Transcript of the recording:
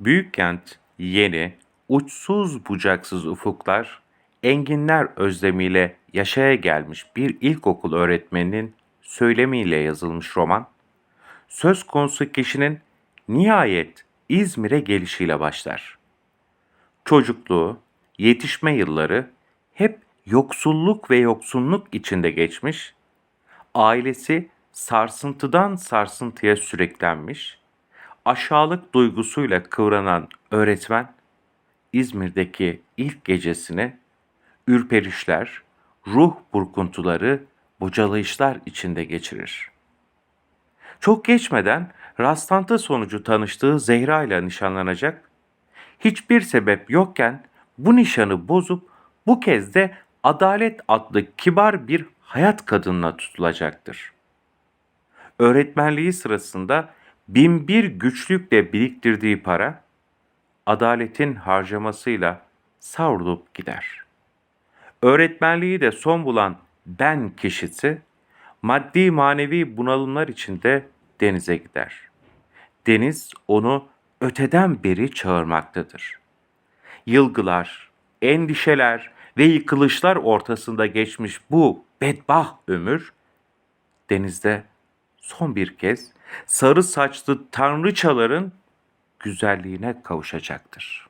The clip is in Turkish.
Büyük kent, yeni, uçsuz bucaksız ufuklar, enginler özlemiyle yaşaya gelmiş bir ilkokul öğretmeninin söylemiyle yazılmış roman, söz konusu kişinin nihayet İzmir'e gelişiyle başlar. Çocukluğu, yetişme yılları hep yoksulluk ve yoksunluk içinde geçmiş, ailesi sarsıntıdan sarsıntıya sürüklenmiş, aşağılık duygusuyla kıvranan öğretmen, İzmir'deki ilk gecesini ürperişler, ruh burkuntuları, bocalayışlar içinde geçirir. Çok geçmeden rastlantı sonucu tanıştığı Zehra ile nişanlanacak, hiçbir sebep yokken bu nişanı bozup bu kez de Adalet adlı kibar bir hayat kadınına tutulacaktır. Öğretmenliği sırasında binbir güçlükle biriktirdiği para, adaletin harcamasıyla savrulup gider. Öğretmenliği de son bulan ben kişisi, maddi manevi bunalımlar içinde denize gider. Deniz onu öteden beri çağırmaktadır. Yılgılar, endişeler ve yıkılışlar ortasında geçmiş bu bedbah ömür, denizde son bir kez sarı saçlı tanrıçaların güzelliğine kavuşacaktır.